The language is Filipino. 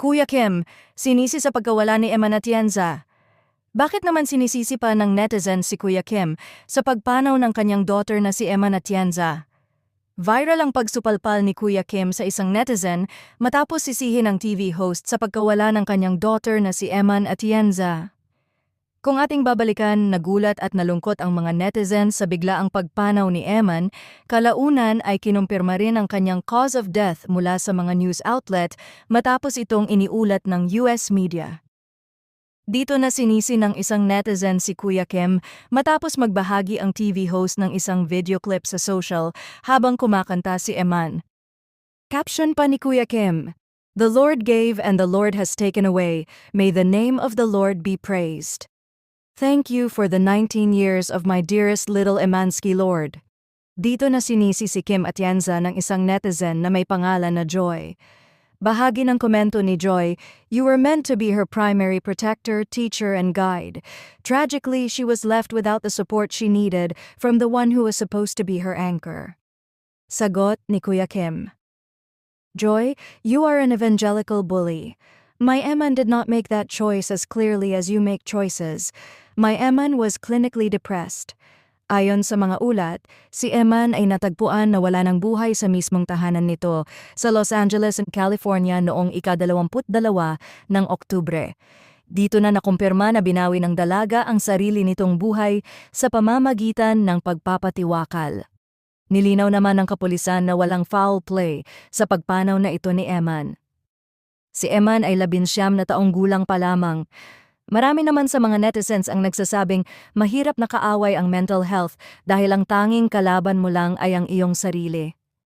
Kuya Kim, sinisi sa pagkawala ni Emma Atienza. Bakit naman sinisisi pa ng netizen si Kuya Kim sa pagpanaw ng kanyang daughter na si Emma Atienza? Viral ang pagsupalpal ni Kuya Kim sa isang netizen matapos sisihin ng TV host sa pagkawala ng kanyang daughter na si Eman Atienza. Kung ating babalikan, nagulat at nalungkot ang mga netizens sa biglaang pagpanaw ni Eman, kalaunan ay kinumpirma rin ang kanyang cause of death mula sa mga news outlet matapos itong iniulat ng US media. Dito na sinisi ng isang netizen si Kuya Kim matapos magbahagi ang TV host ng isang video clip sa social habang kumakanta si Eman. Caption pa ni Kuya Kim, The Lord gave and the Lord has taken away. May the name of the Lord be praised. Thank you for the 19 years of my dearest little Emansky Lord. Dito na sinisi si Kim Atienza ng isang netizen na may pangalan na Joy. Bahagi ng komento ni Joy, you were meant to be her primary protector, teacher, and guide. Tragically, she was left without the support she needed from the one who was supposed to be her anchor. Sagot ni Kuya Kim. Joy, you are an evangelical bully. My Eman did not make that choice as clearly as you make choices. My Eman was clinically depressed. Ayon sa mga ulat, si Eman ay natagpuan na wala ng buhay sa mismong tahanan nito sa Los Angeles, California noong ika-22 ng Oktubre. Dito na nakumpirma na binawi ng dalaga ang sarili nitong buhay sa pamamagitan ng pagpapatiwakal. Nilinaw naman ng kapulisan na walang foul play sa pagpanaw na ito ni Eman. Si Eman ay labinsyam na taong gulang pa lamang. Marami naman sa mga netizens ang nagsasabing mahirap na kaaway ang mental health dahil ang tanging kalaban mo lang ay ang iyong sarili.